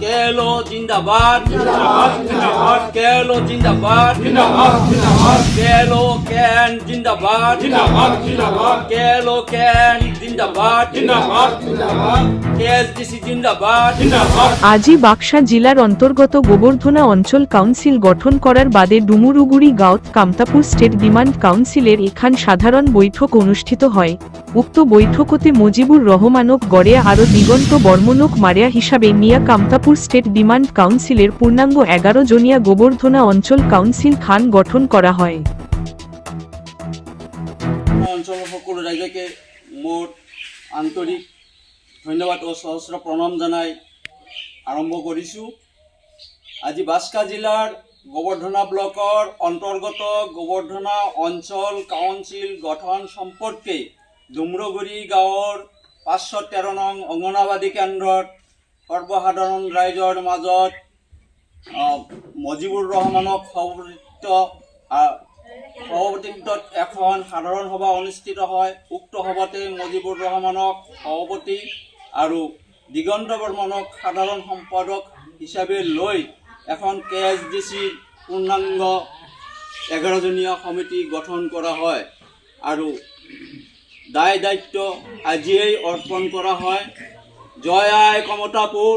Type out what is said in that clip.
কেলো জিন্দাবাদ কেলো জিন্দাবাদ কেলো ক্যান জিন্দাবাদ কেলো ক্যান জিন্দাবাদ কেএসডিসি জিন্দাবাদ আজই বাক্সা জেলার অন্তর্গত গোবর্ধনা অঞ্চল কাউন্সিল গঠন করার বাদে ডুমুরুগুড়ি, গাঁওত কামতাপুর স্টেট ডিমান্ড কাউন্সিলের এখান সাধারণ বৈঠক অনুষ্ঠিত হয়। উক্ত বৈঠকতে মুজিবুর রহমানক গড়িয়া আরও দিগন্ত বর্মনক মারিয়া হিসাবে নিয়া কামতাপুর স্টেট ডিমান্ড কাউন্সিলের পূর্ণাঙ্গ এগারো জনিয়া গোবর্ধনা অঞ্চল কাউন্সিল খান গঠন করা হয়। আন্তৰিক ধন্যবাদ ও সহস্ৰ প্ৰণাম জনাই আৰম্ভ কৰিছোঁ। আজি বাস্কা জিলাৰ গোবৰ্ধনা ব্লকৰ অন্তৰ্গত গোবৰ্ধনা অঞ্চল কাউন্সিল গঠন সম্পৰ্কে ডুমৰগুৰি গাঁৱৰ পাঁচশো তেৰ নং অংগনাবাদী কেন্দ্ৰত সৰ্বসাধাৰণ ৰাইজৰ মাজত মজিবুৰ ৰহমানক সভাপতিত্ব সভাপতিত্বত এখন সাধাৰণ সভা অনুষ্ঠিত হয়। উক্ত সভাতে মুজিবুৰ ৰহমানক সভাপতি আৰু দিগন্ত বৰ্মনক সাধাৰণ সম্পাদক হিচাপে লৈ এখন কে এছ ডি চিৰ পূৰ্ণাংগ এঘাৰজনীয়া সমিতি গঠন কৰা হয়। আৰু দায় দায়িত্ব আজিয়েই অৰ্পণ কৰা হয়। জয় আই কমতাপুৰ